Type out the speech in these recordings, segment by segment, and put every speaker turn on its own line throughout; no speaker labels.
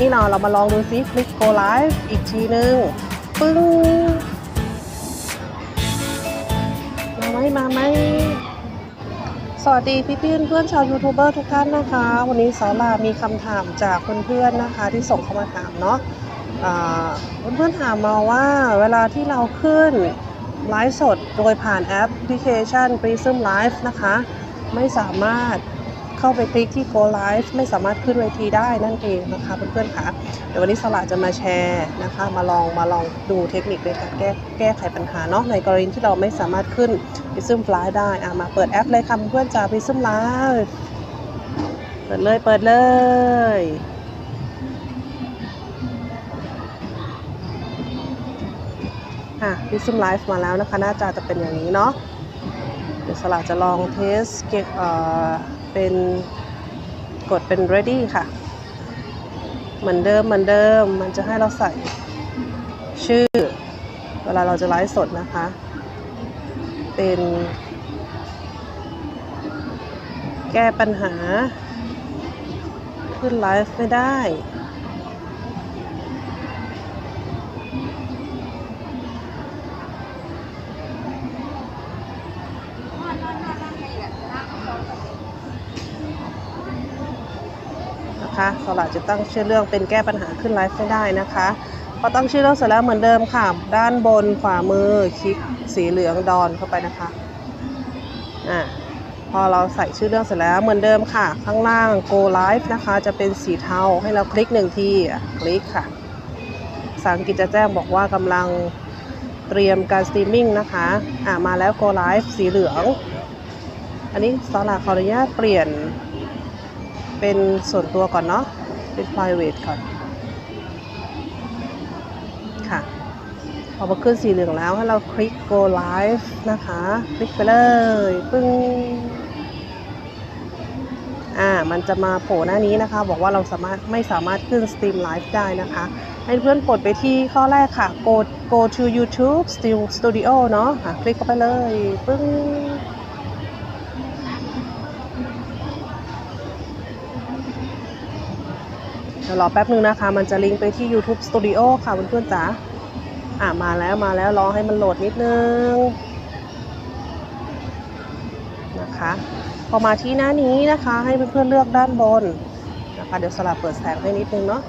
นี่เนาะเรามาลองดูซิคลิก go live อีกทีนึง ปึ้ง มาไหมมาไหมสวัสดีพี่พี่เพื่อนชาวยูทูบเบอร์ทุกท่านนะคะ วันนี้สารามีคำถามจากเพื่อนๆนะคะ ที่ส่งเข้ามาถามเนาะอ่าเพื่อนๆถามมาว่าเวลาที่เราขึ้นไลฟ์สดโดยผ่านแอปพลิเคชัน Prism Live นะคะ ไม่สามารถ เข้าไปคลิกที่ Go Live ไม่สามารถขึ้นเวทีได้นั่นเองนะคะเพื่อนๆค่ะเดี๋ยววันนี้สลาจะมาแชร์นะคะ มาลองมาลองดูเทคนิคในการแก้แก้ไขปัญหาเนาะในกรณีที่เราไม่สามารถขึ้น Prism Fly ได้อะมาเปิดแอปเลยค่ะเพื่อนๆจา Prism Live เปิดเลยเปิดเลยอะ Prism Live มาแล้วนะคะ หน้าจอจะเป็นอย่างนี้เนาะเดี๋ยวสลาจะลองเทสเก็บเอ่อ เป็นกดเป็น ready ค่ะ เหมือนเดิมเหมือนเดิม มันจะให้เราใส่ชื่อ เวลาเราจะไลฟ์สดนะคะ เป็นแก้ปัญหา ขึ้นไลฟ์ไม่ได้ นะคะสลัดจะตั้งชื่อเรื่องเป็นแก้ปัญหาขึ้นไลฟ์ไม่ได้นะคะ พอตั้งชื่อเรื่องเสร็จแล้วเหมือนเดิมค่ะ ด้านบนขวามือคลิกสีเหลืองดอนเข้าไปนะคะอะพอเราใส่ชื่อเรื่องเสร็จแล้วเหมือนเดิมค่ะ ข้างล่าง go live นะคะ จะเป็นสีเทาให้เราคลิกหนึ่งทีคลิกค่ะภาษาอังกฤษจะแจ้งบอกว่ากำลังเตรียมการสตรีมมิ่งนะคะอะมาแล้ว go live สีเหลือง อันนี้สลาขออนุญาตเปลี่ยน เป็นส่วนตัวก่อนเนาะ เป็น private ก่อน ค่ะ พอมาขึ้นสีเหลืองแล้ว ให้เราคลิก go live นะคะ คลิกไปเลย ปึ้ง อ่า มันจะมาโผล่หน้านี้นะคะ บอกว่าเราสามารถไม่สามารถขึ้น stream live ได้นะคะ ให้เพื่อนกดไปที่ข้อแรกค่ะ go go to YouTube studio เนาะะคลิกเข้าไปเลย ปึ้ง เดี๋ยวรอแป๊บนึงนะคะ มันจะลิงก์ไปที่ YouTube Studio ค่ะเพื่อนๆจ๋าอะมาแล้วมาแล้วรอให้มันโหลดนิดนึงนะคะ พอมาที่หน้านี้นะคะ ให้เพื่อนๆเลือกด้านบนนะคะเดี๋ยวสลับเปิดแสงให้นิดนึงเนาะ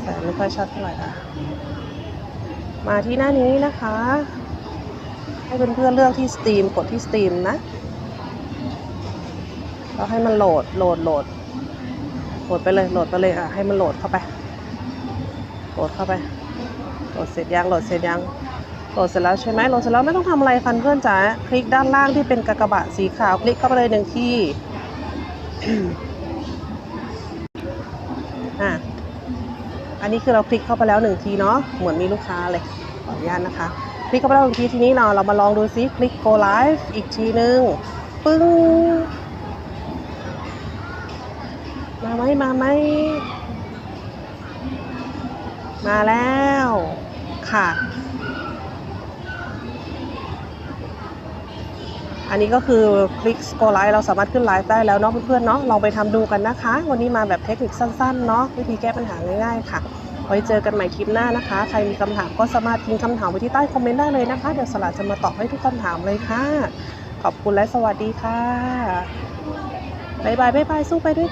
แสงไม่ค่อยชัดเท่าไหร่อะมาที่หน้านี้นะคะ ให้เพื่อนๆเลือกที่ Steam กดที่ Steam นะแล้วให้มันโหลดโหลดโหลด หลดไปเลยโหลดไปเลยอะให้มันโหลดเข้าไปโหลดเข้าไปโหลดเสร็จยังโหลดเสร็จยังโหลดเสร็จแล้วใช่ไหมโหลดเสร็จแล้วไม่ต้องทำอะไรคันเพื่อนจ๋าคลิกด้านล่างที่เป็นกากบาทสีขาวคลิกเข้าไปเลยหนึ่งที่อะอันนี้คือเราคลิกเข้าไปแล้วหนึ่งทีเนาะเหมือนมีลูกค้าเลยขออนุญาตนะคะ คลิกเข้าไปแล้วหนึ่งทีทีนี้เราเรามาลองดูซิคลิก go live อีกทีนึงปึ้ง มาไหมมาไหมมาแล้วค่ะ อันนี้ก็คือคลิก go live เราสามารถขึ้นไลฟ์ได้แล้วเนาะเพื่อนๆเนาะลองไปทำดูกันนะคะ วันนี้มาแบบเทคนิคสั้นๆเนาะวิธีแก้ปัญหาง่ายๆค่ะไว้เจอกันใหม่คลิปหน้านะคะ ใครมีคำถามก็สามารถทิ้งคำถามไว้ที่ใต้คอมเมนต์ได้เลยนะคะ เดี๋ยวสลัดจะมาตอบให้ทุกคำถามเลยค่ะ ขอบคุณและสวัสดีค่ะบายบายบายบายสู้ไปด้วย